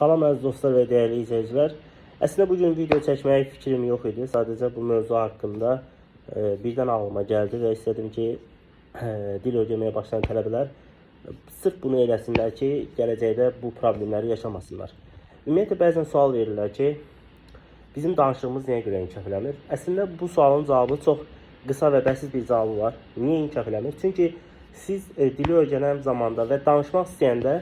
Salam əziz dostlar və dəyərli izləyicilər. Əslində bu gün video çəkməyə fikrim yox idi. Sadəcə bu mövzu haqqında e, birdən ağlıma gəldi və istədim ki, e, dil öyrənməyə başlayan tələbələr sırf bunu eləsinlər ki, gələcəkdə bu problemləri yaşamasınlar. Ümumiyyətlə bəzən sual verirlər ki, bizim danışığımız nəyə görə inkişaf eləmir? Əslində bu sualın cavabı çox qısa və bəsit bir cavabı var. Niyə inkişaf eləmir? Çünki siz e, dili öyrənən zamanda və danışmaq istəyəndə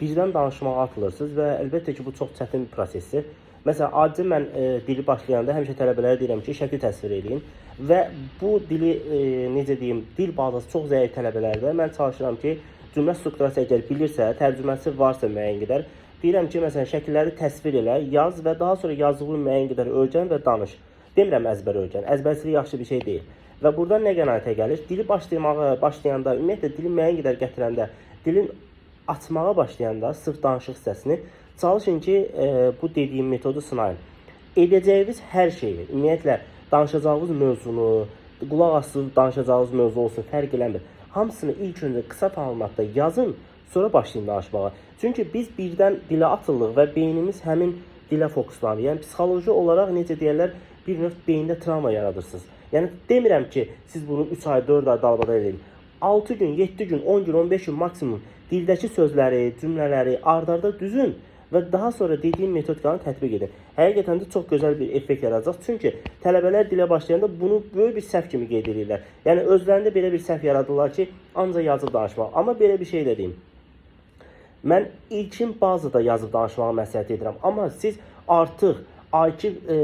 birdən danışmağa atılırsınız və əlbəttə ki, bu çox çətin bir prosesdir. Məsələn, adi mən e, dili başlayanda həmişə tələbələrə deyirəm ki, şəkli təsvir edin və bu dili e, necə deyim, dil bazası çox zəif tələbələrdə mən çalışıram ki, cümlə strukturası əgər bilirsə, tərcüməsi varsa müəyyən qədər, deyirəm ki, məsələn, şəkilləri təsvir elə, yaz və daha sonra yazdığın müəyyən qədər öyrən və danış. Demirəm əzbər öyrən. Əzbərçilik yaxşı bir şey deyil. Və buradan nə qənaətə gəlir? Dili başlamağa başlayanda, ümumiyyətlə dili müəyyən qədər gətirəndə, dilin açmağa başlayanda sırf danışıq hissəsini çalışın ki, e, bu dediyim metodu sınayın. Edəcəyiniz hər şeyi, ümumiyyətlə danışacağınız mövzunu, qulaq asıb danışacağınız mövzu olsun, fərq eləmir. Hamısını ilk öncə qısa məlumatda yazın, sonra başlayın danışmağa. Çünki biz birdən dilə atılırıq və beynimiz həmin dilə fokuslanır. Yəni psixoloji olaraq necə deyirlər, bir növ beyində travma yaradırsınız. Yəni demirəm ki, siz bunu 3 ay, 4 ay dalbada edin. 6 gün, 7 gün, 10 gün, 15 gün maksimum dildəki sözləri, cümlələri ard-arda düzün və daha sonra dediyim metodikanı tətbiq edin. Həqiqətən də çox gözəl bir effekt yaradacaq. Çünki tələbələr dilə başlayanda bunu böyük bir səhv kimi qeyd edirlər. Yəni özlərində belə bir səhv yaradırlar ki, ancaq yazıb danışmaq. Amma belə bir şey də deyim. Mən ilkin bazada yazıb danışmağı məsləhət edirəm. Amma siz artıq A2 e,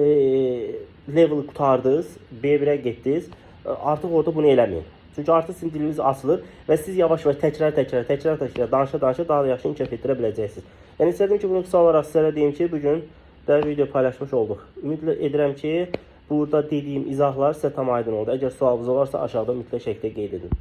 level qutardınız, B1-ə getdiniz, e, artıq orada bunu eləməyin. Çünki artıq sizin diliniz açılır və siz yavaş-yavaş təkrar-təkrar, təkrar-təkrar danışa-danışa daha da yaxşı inkişaf etdirə biləcəksiniz. Yəni istədim ki, bunu qısa olaraq sizlərə deyim ki, bu gün də video paylaşmış olduq. Ümid edirəm ki, burada dediyim izahlar sizə tam aydın oldu. Əgər sualınız varsa aşağıda mütləq şəkildə qeyd edin.